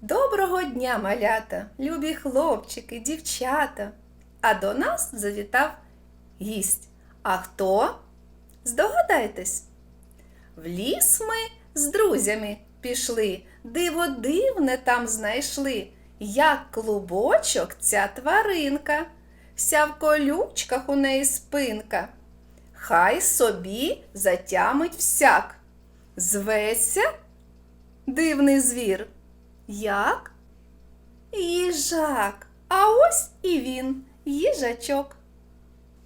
Доброго дня, малята, любі хлопчики, дівчата. А до нас завітав гість. А хто? Здогадайтесь. В ліс ми з друзями пішли, диво дивне там знайшли, як клубочок ця тваринка, вся в колючках у неї спинка. Хай собі затямить всяк. Зветься дивний звір. Як? Їжак. А ось і він, їжачок.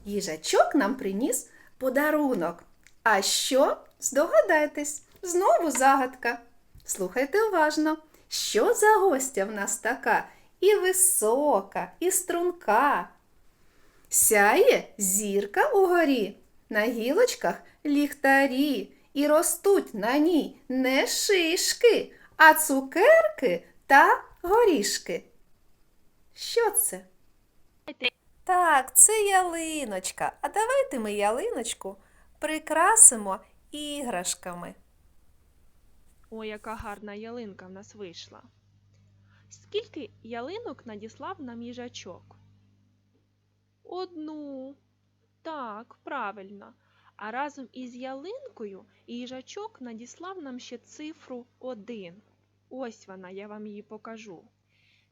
Їжачок нам приніс подарунок. А що? Здогадайтесь, знову загадка. Слухайте уважно, що за гостя в нас така і висока, і струнка. Сяє зірка угорі, на гілочках ліхтарі, і ростуть на ній не шишки, а цукерки та горішки. Що це? Так, це ялиночка. А давайте ми ялиночку прикрасимо іграшками. Ой, яка гарна ялинка в нас вийшла. Скільки ялинок надіслав нам їжачок? Одну. Так, правильно. А разом із ялинкою їжачок надіслав нам ще цифру 1. Ось вона, я вам її покажу.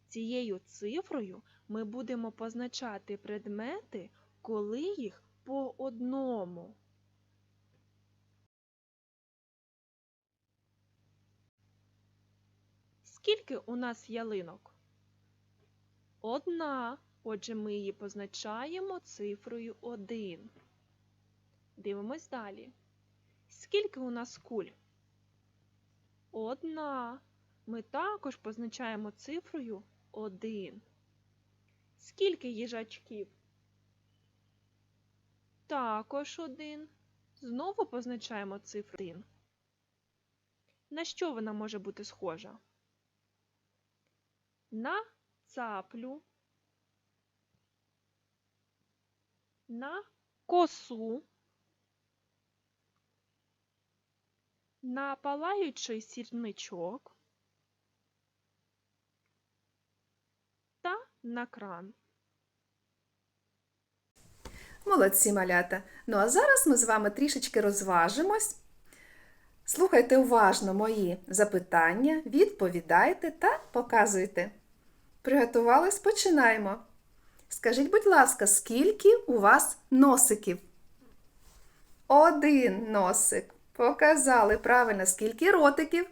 Цією цифрою ми будемо позначати предмети, коли їх по одному. Скільки у нас ялинок? Одна. Отже, ми її позначаємо цифрою 1. Дивимось далі. Скільки у нас куль? Одна. Ми також позначаємо цифрою 1. Скільки їжачків? Також один. Знову позначаємо цифру 1. На що вона може бути схожа? на цаплю, на косу, на палаючий сірничок та на кран. Молодці малята. Ну а зараз ми з вами трішечки розважимось. Слухайте уважно мої запитання, відповідайте та показуйте. Приготувались? Починаємо. Скажіть, будь ласка, скільки у вас носиків? Один носик. Показали правильно, скільки ротиків?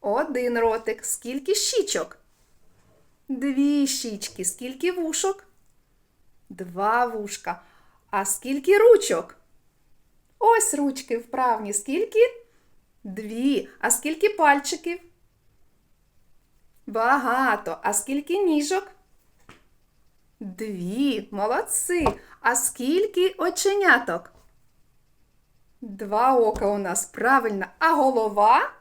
Один ротик. Скільки щічок? Дві щічки. Скільки вушок? Два вушка. А скільки ручок? Ось ручки вправні. Скільки? Дві. А скільки пальчиків? Багато. А скільки ніжок? Дві. Молодці. А скільки оченяток? Два ока у нас правильно. А голова?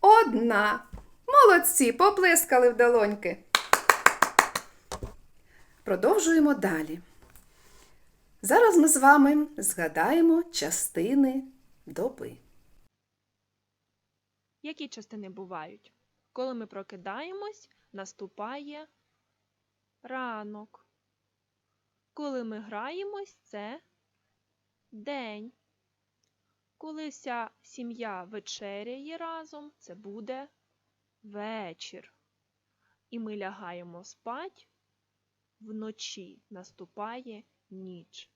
Одна. Молодці, поплескали в долоньки. Продовжуємо далі. Зараз ми з вами згадаємо частини доби. Які частини бувають? Коли ми прокидаємось, наступає ранок. Коли ми граємось, це день. Коли вся сім'я вечеряє разом, це буде вечір. І ми лягаємо спать, вночі наступає ніч.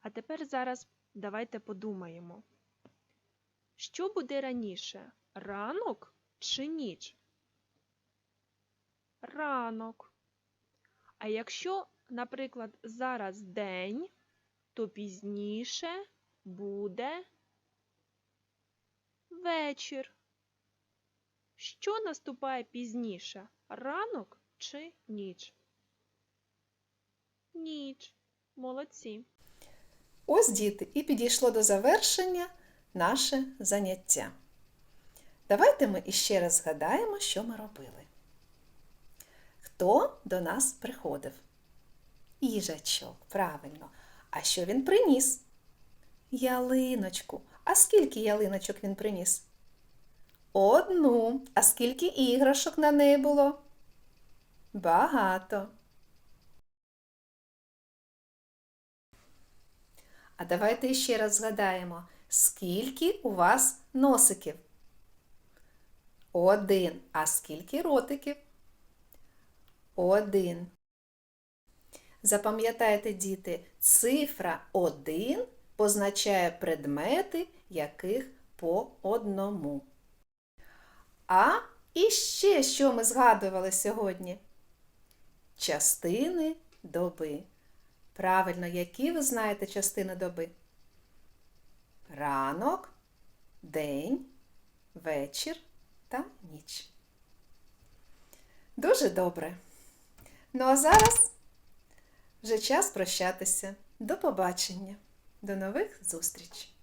А тепер зараз давайте подумаємо. Що буде раніше? Ранок чи ніч? Ранок. А якщо, наприклад, зараз день, то пізніше буде вечір. Що наступає пізніше? Ранок чи ніч? Ніч. Молодці. Ось діти, і підійшло до завершення наше заняття. Давайте ми іще раз згадаємо, що ми робили. Хто до нас приходив? Їжачок, правильно. А що він приніс? Ялиночку. А скільки ялиночок він приніс? Одну. А скільки іграшок на неї було? Багато. А давайте ще раз згадаємо, скільки у вас носиків? Один. А скільки ротиків? Один. Запам'ятайте, діти, цифра 1 позначає предмети, яких по одному. А іще що ми згадували сьогодні? Частини доби. Правильно, які ви знаєте частини доби? Ранок, день, вечір та ніч. Дуже добре. Ну а зараз вже час прощатися. До побачення. До нових зустрічей!